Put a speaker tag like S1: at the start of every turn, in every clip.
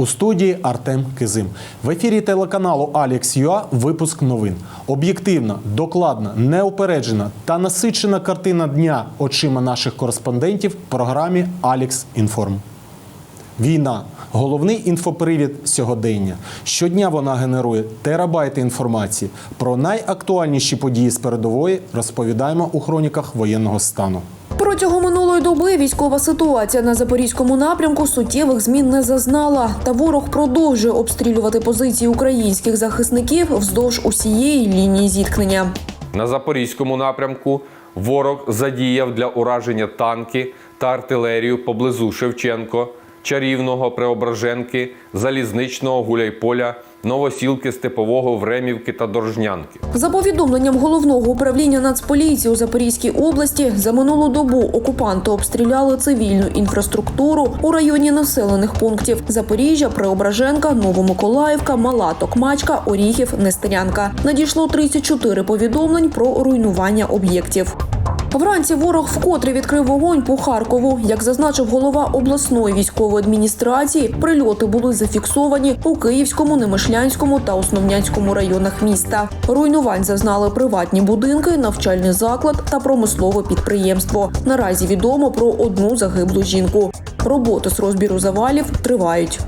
S1: У студії Артем Кизим. В ефірі телеканалу Алекс Юа випуск новин. Об'єктивна, докладна, неупереджена та насичена картина дня очима наших кореспондентів в програмі Алекс Інформ. Війна головний інфопривід сьогодення. Щодня вона генерує терабайти інформації. Про найактуальніші події з передової розповідаємо у хроніках воєнного стану.
S2: Протягом минулої доби військова ситуація на запорізькому напрямку суттєвих змін не зазнала. Та ворог продовжує обстрілювати позиції українських захисників вздовж усієї лінії зіткнення.
S3: На запорізькому напрямку ворог задіяв для ураження танки та артилерію поблизу Шевченко, Чарівного, Преображенки, Залізничного, Гуляйполя, Новосілки, Степового, Времівки та Дорожнянки.
S2: За повідомленням головного управління Нацполіції у Запорізькій області, за минулу добу окупанти обстріляли цивільну інфраструктуру у районі населених пунктів Запоріжжя, Преображенка, Новомиколаївка, Мала Токмачка, Оріхів, Нестерянка. Надійшло 34 повідомлень про руйнування об'єктів. Вранці ворог вкотре відкрив вогонь по Харкову. Як зазначив голова обласної військової адміністрації, прильоти були зафіксовані у Київському, Немишлянському та Основнянському районах міста. Руйнувань зазнали приватні будинки, навчальний заклад та промислове підприємство. Наразі відомо про одну загиблу жінку. Роботи з розбіру завалів тривають.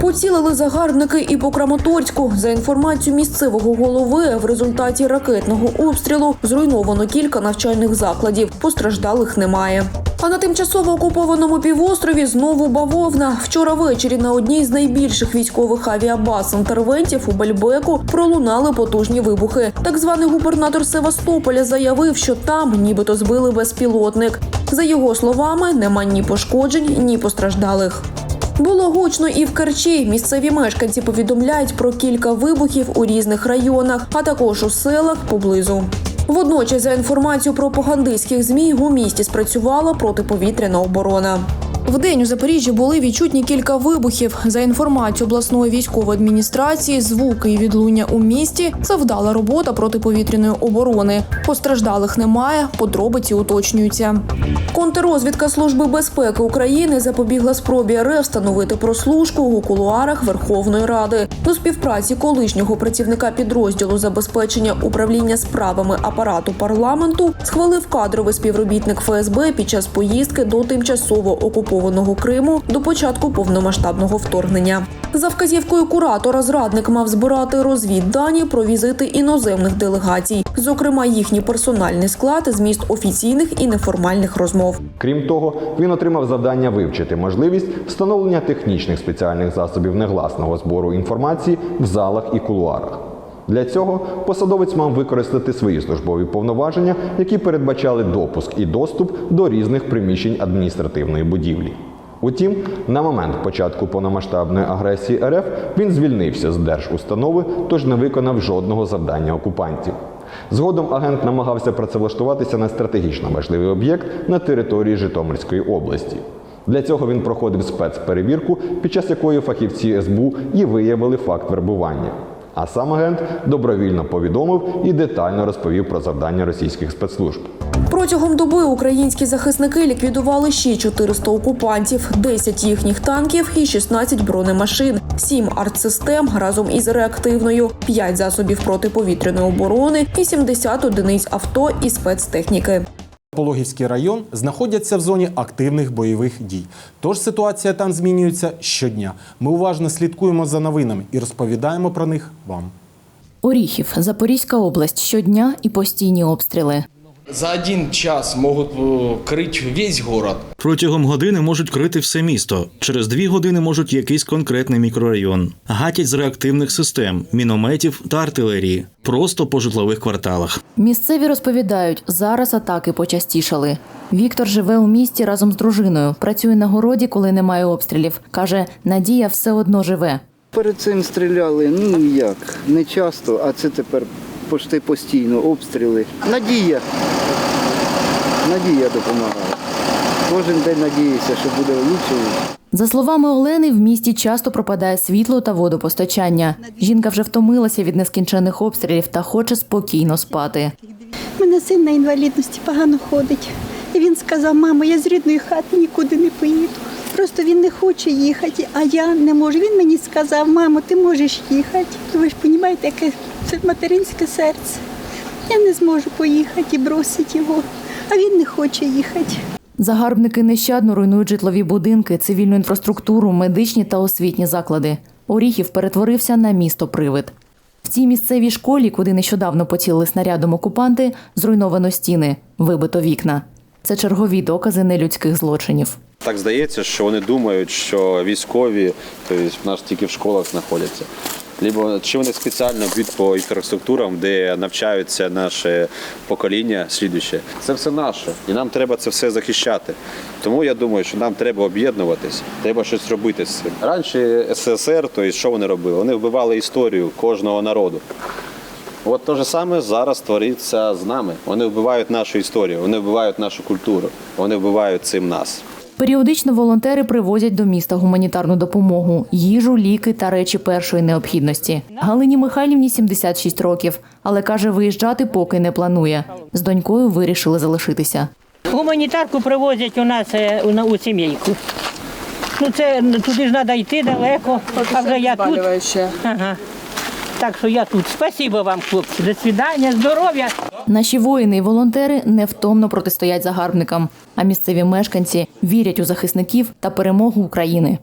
S2: Поцілили загарбники і по Краматорську. За інформацією місцевого голови, в результаті ракетного обстрілу зруйновано кілька навчальних закладів. Постраждалих немає. А на тимчасово окупованому півострові знову бавовна. Вчора ввечері на одній з найбільших військових авіабаз інтервентів у Бельбеку пролунали потужні вибухи. Так званий губернатор Севастополя заявив, що там нібито збили безпілотник. За його словами, нема ні пошкоджень, ні постраждалих. Було гучно і в Керчі. Місцеві мешканці повідомляють про кілька вибухів у різних районах, а також у селах поблизу. Водночас, за інформацією пропагандистських змі, у місті спрацювала протиповітряна оборона. Вдень у Запоріжжі були відчутні кілька вибухів. За інформацією обласної військової адміністрації, звуки і відлуння у місті завдала робота протиповітряної оборони. Постраждалих немає, подробиці уточнюються. Контррозвідка Служби безпеки України запобігла спробі РФ встановити прослушку у кулуарах Верховної Ради. До співпраці колишнього працівника підрозділу забезпечення управління справами апарату парламенту схвалив кадровий співробітник ФСБ під час поїздки до тимчасово окупованого Криму до початку повномасштабного вторгнення. За вказівкою куратора зрадник мав збирати розвіддані про візити іноземних делегацій, зокрема їхній персональний склад, зміст офіційних і неформальних розмов.
S4: Крім того, він отримав завдання вивчити можливість встановлення технічних спеціальних засобів негласного збору інформації в залах і кулуарах. Для цього посадовець мав використати свої службові повноваження, які передбачали допуск і доступ до різних приміщень адміністративної будівлі. Утім, на момент початку повномасштабної агресії РФ він звільнився з держустанови, тож не виконав жодного завдання окупантів. Згодом агент намагався працевлаштуватися на стратегічно важливий об'єкт на території Житомирської області. Для цього він проходив спецперевірку, під час якої фахівці СБУ і виявили факт вербування. А сам агент добровільно повідомив і детально розповів про завдання російських спецслужб.
S2: Протягом доби українські захисники ліквідували ще 400 окупантів, 10 їхніх танків і 16 бронемашин, 7 артсистем разом із реактивною, 5 засобів протиповітряної оборони і 70 одиниць авто і спецтехніки.
S1: Пологівський район знаходяться в зоні активних бойових дій. Тож ситуація там змінюється щодня. Ми уважно слідкуємо за новинами і розповідаємо про них вам.
S5: Оріхів, Запорізька область щодня і постійні обстріли.
S6: За один час могут э, крыть весь город.
S7: Протягом години можуть крити все місто. Через дві години можуть якийсь конкретний мікрорайон. Гатять з реактивних систем, мінометів та артилерії. Просто по житлових кварталах.
S5: Місцеві розповідають, зараз атаки почастішали. Віктор живе у місті разом з дружиною. Працює на городі, коли немає обстрілів. каже, Надія все одно живе.
S8: Перед цим стріляли, ну як, не часто, а це тепер почти постійно обстріли. Надія. Надія допомагає. Кожен день надіюся, що буде краще.
S5: За словами Олени, в місті часто пропадає світло та водопостачання. Жінка вже втомилася від нескінченних обстрілів та хоче спокійно спати.
S9: У мене син на інвалідності погано ходить. І він сказав, мамо, я з рідної хати нікуди не поїду. Просто він не хоче їхати, а я не можу. Він мені сказав, мамо, ти можеш їхати. Ви ж розумієте, яке це материнське серце. Я не зможу поїхати і бросити його, а він не хоче їхати.
S5: Загарбники нещадно руйнують житлові будинки, цивільну інфраструктуру, медичні та освітні заклади. Оріхів перетворився на місто привид. В цій місцевій школі, куди нещодавно поцілили снарядом окупанти, зруйновано стіни, вибито вікна. Це чергові докази нелюдських злочинів.
S10: Так здається, що вони думають, що військові, тобто в нас тільки в школах знаходяться. Либо чи вони спеціально б'ють по інфраструктурам, де навчаються наше покоління слідуще. Це все наше, і нам треба це все захищати. Тому я думаю, що нам треба об'єднуватись, треба щось робити з цим. Раніше СССР, то що вони робили? Вони вбивали історію кожного народу. От те ж саме зараз твориться з нами. Вони вбивають нашу історію, вони вбивають нашу культуру, вони вбивають цим нас.
S5: Періодично волонтери привозять до міста гуманітарну допомогу, їжу, ліки та речі першої необхідності. Галині Михайлівні 76 років, але каже, виїжджати поки не планує. З донькою вирішили залишитися.
S11: Гуманітарку привозять у нас е, у- сімейку. Ну це туди ж треба йти далеко, а вже я тут. Ага. Так що я тут. Спасибо вам, хлопці. До свидання, здоров'я.
S5: Наші воїни і волонтери невтомно протистоять загарбникам, а місцеві мешканці вірять у захисників та перемогу України.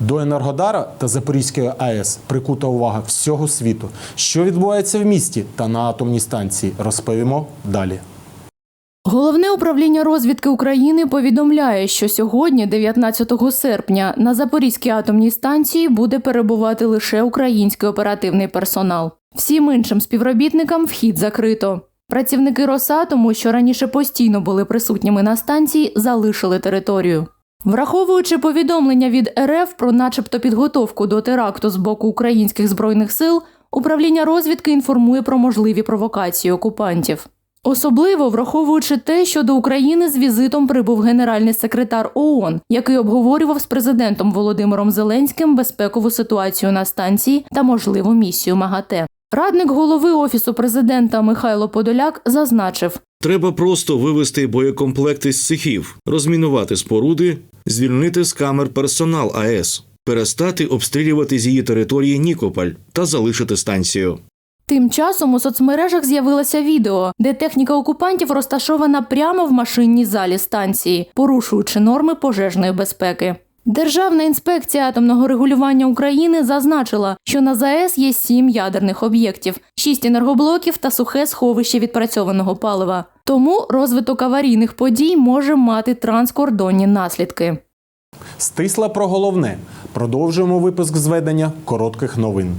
S1: До Енергодара та Запорізької АЕС прикута увага всього світу. Що відбувається в місті та на атомній станції, розповімо далі.
S5: Головне управління розвідки України повідомляє, що сьогодні, 19 серпня, на Запорізькій атомній станції буде перебувати лише український оперативний персонал. Всім іншим співробітникам вхід закрито. Працівники Росатому, що раніше постійно були присутніми на станції, залишили територію. Враховуючи повідомлення від РФ про начебто підготовку до теракту з боку українських збройних сил, управління розвідки інформує про можливі провокації окупантів. Особливо враховуючи те, що до України з візитом прибув генеральний секретар ООН, який обговорював з президентом Володимиром Зеленським безпекову ситуацію на станції та можливу місію МАГАТЕ. Радник голови офісу президента Михайло Подоляк зазначив,
S7: Треба просто вивести боєкомплекти з цехів, розмінувати споруди, звільнити з камер персонал АЕС, перестати обстрілювати з її території Нікополь та залишити станцію.
S5: Тим часом у соцмережах з'явилося відео, де техніка окупантів розташована прямо в машинній залі станції, порушуючи норми пожежної безпеки. Державна інспекція атомного регулювання України зазначила, що на ЗАЕС є сім ядерних об'єктів, шість енергоблоків та сухе сховище відпрацьованого палива. Тому розвиток аварійних подій може мати транскордонні наслідки.
S1: Стисла про головне. Продовжуємо випуск зведення коротких новин.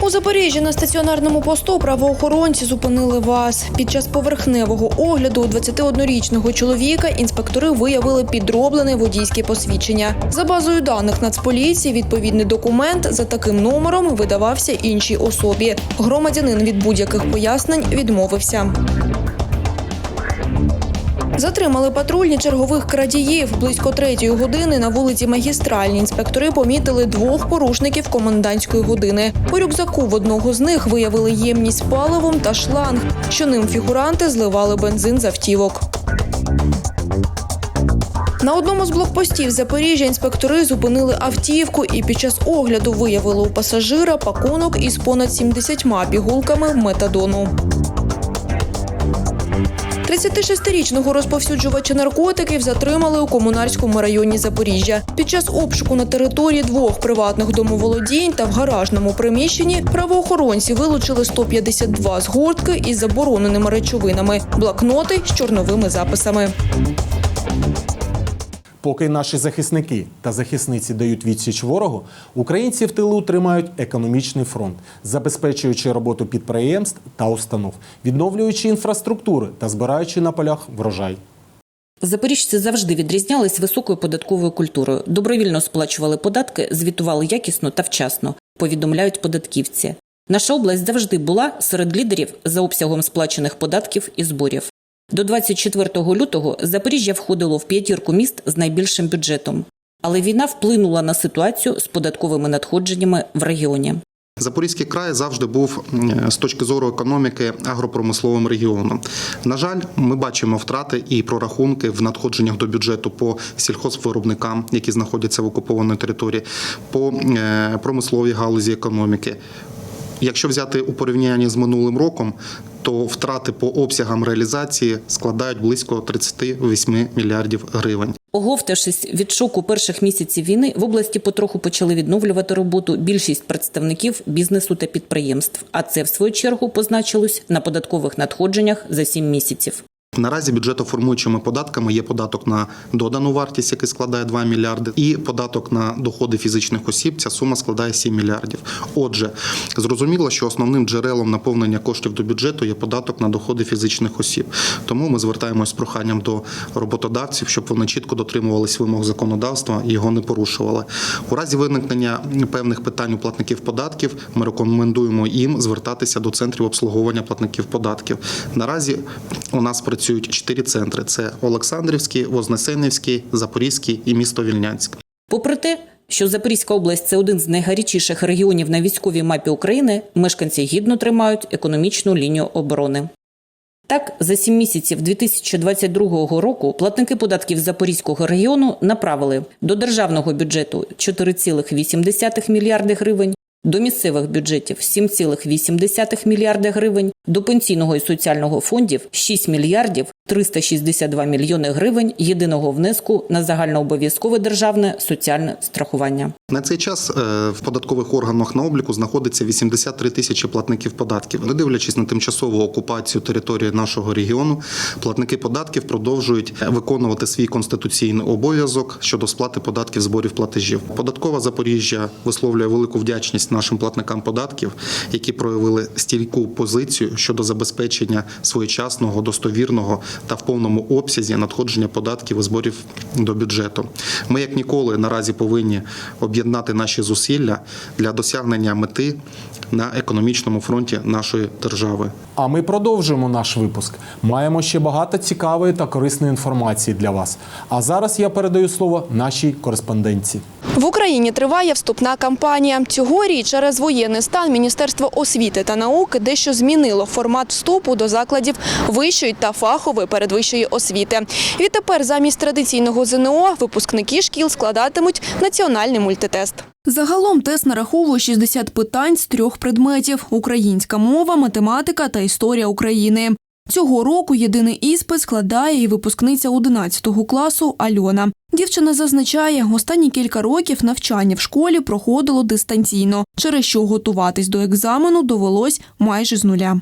S2: У Запоріжжі на стаціонарному посту правоохоронці зупинили вас. Під час поверхневого огляду у 21-річного чоловіка інспектори виявили підроблене водійське посвідчення. За базою даних Нацполіції відповідний документ за таким номером видавався іншій особі. Громадянин від будь-яких пояснень відмовився. Затримали патрульні чергових крадіїв. Близько третьої години на вулиці Магістральній інспектори помітили двох порушників комендантської години. У рюкзаку в одного з них виявили ємність паливом та шланг, що ним фігуранти зливали бензин з автівок. На одному з блокпостів Запоріжжя інспектори зупинили автівку і під час огляду виявили у пасажира пакунок із понад 70 пігулками метадону. 36-річного розповсюджувача наркотиків затримали у комунарському районі Запоріжжя. Під час обшуку на території двох приватних домоволодінь та в гаражному приміщенні правоохоронці вилучили 152 згортки із забороненими речовинами, блокноти з чорновими записами.
S1: Поки наші захисники та захисниці дають відсіч ворогу, українці в тилу тримають економічний фронт, забезпечуючи роботу підприємств та установ, відновлюючи інфраструктури та збираючи на полях врожай.
S12: Запоріжці завжди відрізнялись високою податковою культурою. Добровільно сплачували податки, звітували якісно та вчасно. Повідомляють податківці. Наша область завжди була серед лідерів за обсягом сплачених податків і зборів. До 24 лютого Запоріжжя входило в п'ятірку міст з найбільшим бюджетом. Але війна вплинула на ситуацію з податковими надходженнями в регіоні.
S13: Запорізький край завжди був з точки зору економіки агропромисловим регіоном. На жаль, ми бачимо втрати і прорахунки в надходженнях до бюджету по сільхозвиробникам, які знаходяться в окупованій території, по е, промисловій галузі економіки. Якщо взяти у порівнянні з минулим роком, то втрати по обсягам реалізації складають близько 38 мільярдів гривень.
S12: Оговтавшись від шоку перших місяців війни, в області потроху почали відновлювати роботу більшість представників бізнесу та підприємств. А це, в свою чергу, позначилось на податкових надходженнях за сім місяців.
S13: Наразі бюджетоформуючими податками є податок на додану вартість, який складає 2 мільярди, і податок на доходи фізичних осіб. Ця сума складає 7 мільярдів. Отже, зрозуміло, що основним джерелом наповнення коштів до бюджету є податок на доходи фізичних осіб. Тому ми звертаємось з проханням до роботодавців, щоб вони чітко дотримувались вимог законодавства і його не порушували. У разі виникнення певних питань у платників податків ми рекомендуємо їм звертатися до центрів обслуговування платників податків. Наразі у нас працюють чотири центри: це Олександрівський, Вознесенівський, Запорізький і місто Вільнянськ.
S12: Попри те, що Запорізька область це один з найгарячіших регіонів на військовій мапі України, мешканці гідно тримають економічну лінію оборони. Так, за сім місяців 2022 року платники податків Запорізького регіону направили до державного бюджету 4,8 мільярди гривень, до місцевих бюджетів 7,8 мільярди гривень, до пенсійного і соціального фондів 6 мільярдів 362 мільйони гривень єдиного внеску на загальнообов'язкове державне соціальне страхування.
S13: На цей час е, в податкових органах на обліку знаходиться 83 тисячі платників податків. Не дивлячись на тимчасову окупацію території нашого регіону, платники податків продовжують виконувати свій конституційний обов'язок щодо сплати податків зборів платежів. Податкова Запоріжжя висловлює велику вдячність нашим платникам податків, які проявили стійку позицію щодо забезпечення своєчасного, достовірного та в повному обсязі надходження податків і зборів до бюджету. Ми як ніколи наразі повинні об'єднати наші зусилля для досягнення мети на економічному фронті нашої держави.
S1: А ми продовжуємо наш випуск. Маємо ще багато цікавої та корисної інформації для вас. А зараз я передаю слово нашій кореспонденці.
S2: В Україні триває вступна кампанія. Цьогоріч через воєнний стан Міністерство освіти та науки дещо змінило формат вступу до закладів вищої та фахової передвищої освіти. Відтепер замість традиційного ЗНО випускники шкіл складатимуть національний мультитест. Загалом тест нараховує 60 питань з трьох предметів: українська мова, математика та історія України. Цього року єдиний іспит складає і випускниця 11 класу Альона. Дівчина зазначає, останні кілька років навчання в школі проходило дистанційно, через що готуватись до екзамену довелось майже з нуля.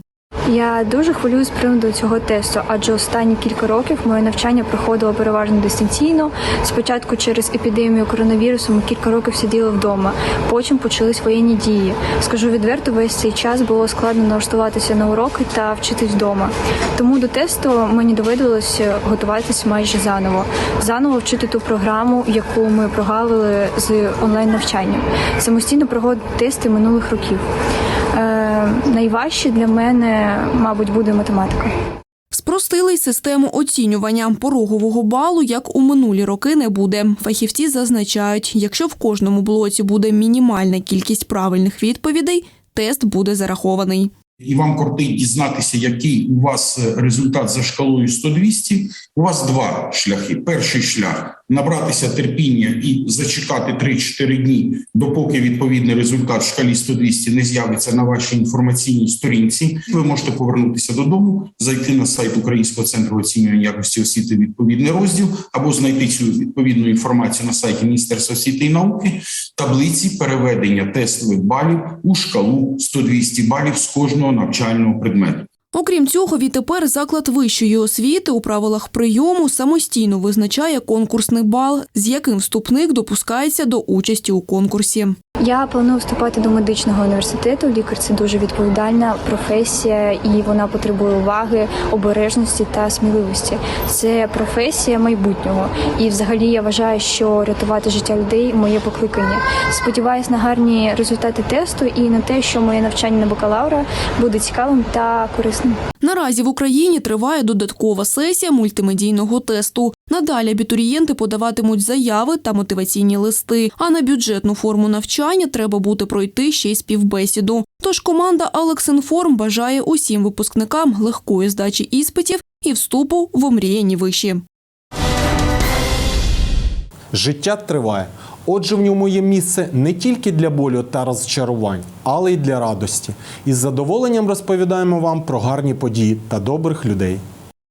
S14: Я дуже хвилююсь з приводу цього тесту, адже останні кілька років моє навчання проходило переважно дистанційно. Спочатку через епідемію коронавірусу ми кілька років сиділи вдома, потім почались воєнні дії. Скажу відверто, весь цей час було складно налаштуватися на уроки та вчитись вдома. Тому до тесту мені доводилося готуватися майже заново, заново вчити ту програму, яку ми прогалили з онлайн навчанням, самостійно проводити тести минулих років. Е, найважче для мене, мабуть, буде математика.
S2: Спростили й систему оцінювання. Порогового балу, як у минулі роки, не буде. Фахівці зазначають, якщо в кожному блоці буде мінімальна кількість правильних відповідей, тест буде зарахований.
S15: і вам кортить дізнатися, який у вас результат за шкалою 100-200, у вас два шляхи. Перший шлях набратися терпіння і зачекати 3-4 дні, допоки відповідний результат в шкалі 100-200 не з'явиться на вашій інформаційній сторінці. Ви можете повернутися додому, зайти на сайт Українського центру оцінювання якості освіти, відповідний розділ, або знайти цю відповідну інформацію на сайті Міністерства освіти і науки, таблиці переведення тестових балів у шкалу 100-200 балів з кожного навчального предмету.
S2: Окрім цього, відтепер заклад вищої освіти у правилах прийому самостійно визначає конкурсний бал, з яким вступник допускається до участі у конкурсі.
S14: Я планую вступати до медичного університету. Лікар це дуже відповідальна професія, і вона потребує уваги, обережності та сміливості. Це професія майбутнього. І, взагалі, я вважаю, що рятувати життя людей моє покликання. Сподіваюсь на гарні результати тесту і на те, що моє навчання на бакалавра буде цікавим та корисним.
S2: Наразі в Україні триває додаткова сесія мультимедійного тесту. Надалі абітурієнти подаватимуть заяви та мотиваційні листи. А на бюджетну форму навчання треба буде пройти ще й співбесіду. Тож команда Алексинформ бажає усім випускникам легкої здачі іспитів і вступу в омріяні виші.
S1: Життя триває. Отже, в ньому є місце не тільки для болю та розчарувань, але й для радості. Із задоволенням розповідаємо вам про гарні події та добрих людей.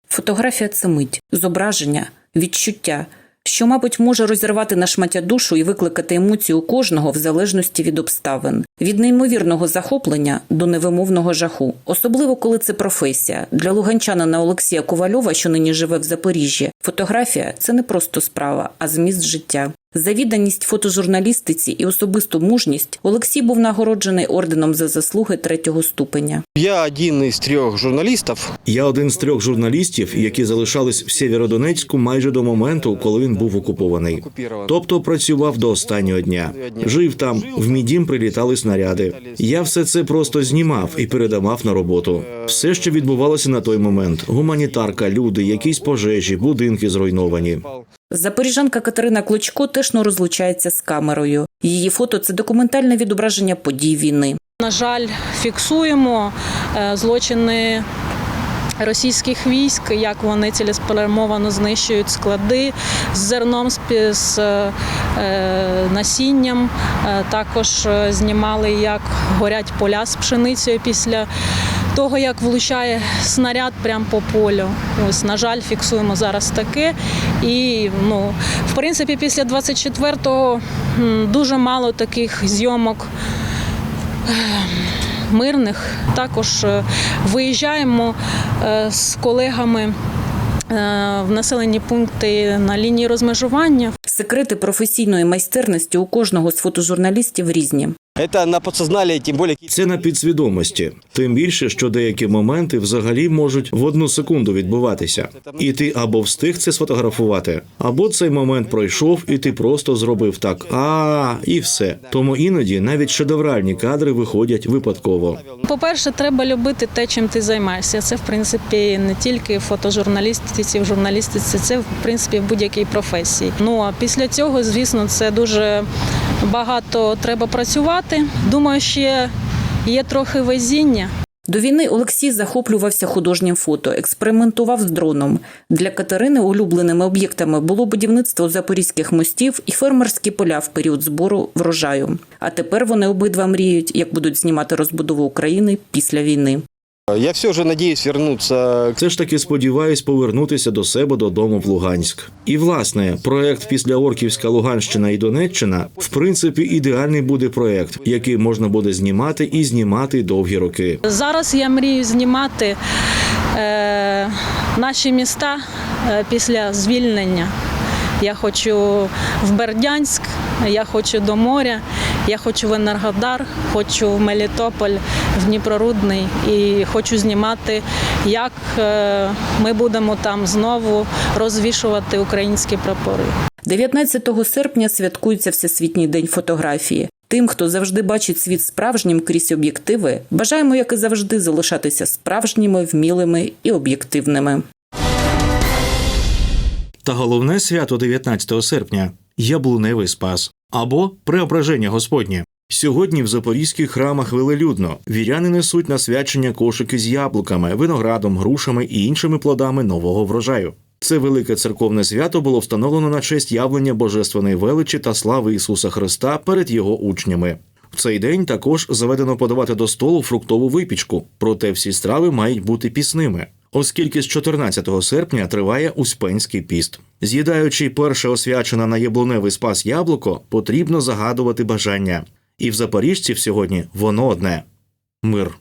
S12: Фотографія це мить, зображення, відчуття, що, мабуть, може розірвати на шмаття душу і викликати емоцію кожного в залежності від обставин, від неймовірного захоплення до невимовного жаху, особливо коли це професія. Для луганчанина Олексія Ковальова, що нині живе в Запоріжжі, фотографія це не просто справа, а зміст життя. За відданість фотожурналістиці і особисту мужність Олексій був нагороджений орденом за заслуги третього ступеня.
S16: Я один із трьох журналістів.
S7: Я один з трьох журналістів, які залишались в Сєвєродонецьку майже до моменту, коли він був окупований. Тобто працював до останнього дня. Жив там, в мій дім прилітали снаряди. Я все це просто знімав і передавав на роботу. Все, що відбувалося на той момент: гуманітарка, люди, якісь пожежі, будинки зруйновані.
S12: Запоріжанка Катерина Клочко теж не розлучається з камерою. Її фото це документальне відображення подій війни.
S17: На жаль, фіксуємо е, злочини російських військ, як вони цілеспрямовано знищують склади з зерном, з е, насінням. Е, Також знімали, як горять поля з пшеницею після того, як влучає снаряд прямо по полю. Ось, на жаль, фіксуємо зараз таке. І ну, в принципі, після 24-го дуже мало таких зйомок мирних. Також е, виїжджаємо е, з колегами е, в населені пункти на лінії розмежування.
S12: Секрети професійної майстерності у кожного з фотожурналістів різні.
S16: Це на підсознанні, тим більше
S7: Це на підсвідомості. Тим більше, що деякі моменти взагалі можуть в одну секунду відбуватися. І ти або встиг це сфотографувати, або цей момент пройшов, і ти просто зробив так. А і все. Тому іноді навіть шедевральні кадри виходять випадково.
S17: По-перше, треба любити те, чим ти займаєшся. Це в принципі не тільки в фотожурналістиці, в журналістиці, це в принципі в будь-якій професії. Ну а після цього, звісно, це дуже багато треба працювати. Думаю, ще є трохи везіння.
S12: До війни Олексій захоплювався художнім фото, експериментував з дроном. Для Катерини улюбленими об'єктами було будівництво запорізьких мостів і фермерські поля в період збору врожаю. А тепер вони обидва мріють, як будуть знімати розбудову України після війни.
S16: Я все ж надіюсь вернутися.
S7: Це ж таки сподіваюсь повернутися до себе додому в Луганськ. І власне, проект після Орківська Луганщина і Донеччина в принципі ідеальний буде проект, який можна буде знімати і знімати довгі роки.
S17: Зараз я мрію знімати е, наші міста е, після звільнення. Я хочу в Бердянськ, я хочу до моря, я хочу в Енергодар, хочу в Мелітополь, в Дніпрорудний і хочу знімати, як е, ми будемо там знову розвішувати українські прапори.
S12: 19 серпня святкується Всесвітній день фотографії. Тим, хто завжди бачить світ справжнім крізь об'єктиви, бажаємо, як і завжди, залишатися справжніми, вмілими і об'єктивними.
S7: Та головне свято 19 серпня яблуневий спас або преображення Господнє. Сьогодні в запорізьких храмах велелюдно віряни несуть на свячення кошики з яблуками, виноградом, грушами і іншими плодами нового врожаю. Це велике церковне свято було встановлено на честь явлення божественної величі та слави Ісуса Христа перед його учнями. В цей день також заведено подавати до столу фруктову випічку, проте всі страви мають бути пісними, оскільки з 14 серпня триває Успенський піст. З'їдаючи перше освячене на яблуневий спас яблуко, потрібно загадувати бажання. І в запоріжців сьогодні воно одне мир.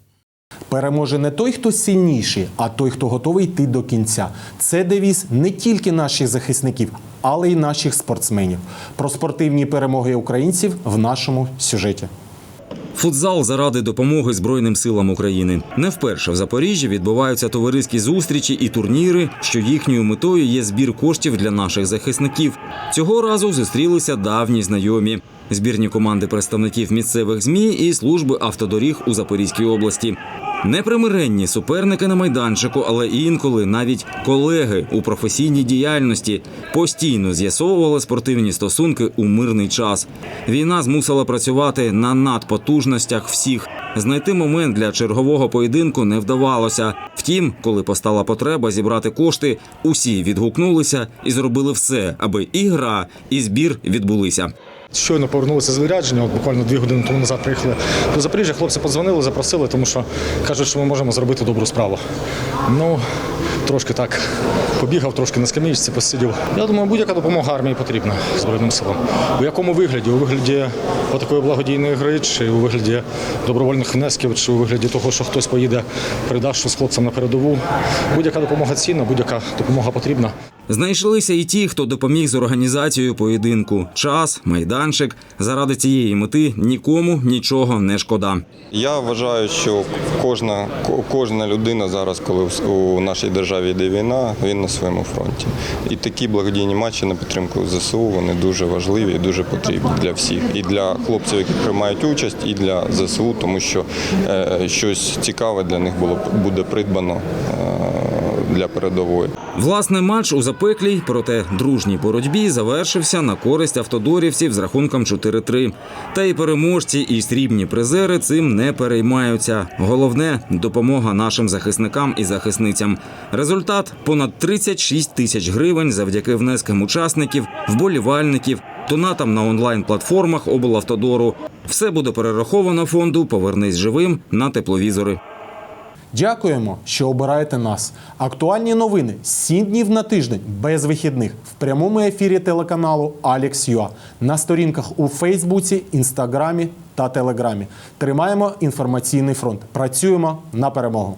S1: Переможе не той, хто сильніший, а той, хто готовий йти до кінця. Це девіз не тільки наших захисників, але й наших спортсменів. Про спортивні перемоги українців в нашому сюжеті.
S18: Футзал заради допомоги Збройним силам України. Не вперше в Запоріжжі відбуваються товариські зустрічі і турніри, що їхньою метою є збір коштів для наших захисників. Цього разу зустрілися давні знайомі. Збірні команди представників місцевих змі і служби автодоріг у Запорізькій області. Непримиренні суперники на майданчику, але інколи навіть колеги у професійній діяльності постійно з'ясовували спортивні стосунки у мирний час. Війна змусила працювати на надпотужностях всіх. Знайти момент для чергового поєдинку не вдавалося. Втім, коли постала потреба зібрати кошти, усі відгукнулися і зробили все, аби і гра, і збір відбулися.
S19: Щойно повернулися з відрядження, от буквально дві години тому назад приїхали до Запоріжжя. Хлопці подзвонили, запросили, тому що кажуть, що ми можемо зробити добру справу. Ну, трошки так побігав, трошки на скам'ячці посидів. Я думаю, будь-яка допомога армії потрібна Збройним силам. У якому вигляді? У вигляді такої благодійної гри, чи у вигляді добровольних внесків, чи у вигляді того, що хтось поїде, передасть щось хлопцям на передову. Будь-яка допомога цінна, будь-яка допомога потрібна.
S18: Знайшлися і ті, хто допоміг з організацією поєдинку. Час, майданчик. Заради цієї мети нікому нічого не шкода.
S20: Я вважаю, що кожна, кожна людина зараз, коли у нашій державі йде війна, він на своєму фронті. І такі благодійні матчі на підтримку ЗСУ вони дуже важливі і дуже потрібні для всіх. І для хлопців, які приймають участь, і для ЗСУ, тому що е, щось цікаве для них було буде придбано е, для передової.
S18: Власне, матч у запеклій, проте дружній боротьбі завершився на користь автодорівців з рахунком 4-3. Та і переможці, і срібні призери цим не переймаються. Головне допомога нашим захисникам і захисницям. Результат понад 36 тисяч гривень завдяки внескам учасників, вболівальників, донатам на онлайн-платформах облавтодору. Все буде перераховано фонду Повернись живим на тепловізори.
S1: Дякуємо, що обираєте нас. Актуальні новини 7 днів на тиждень без вихідних в прямому ефірі телеканалу Alex.ua на сторінках у Фейсбуці, Інстаграмі та Телеграмі. Тримаємо інформаційний фронт. Працюємо на перемогу.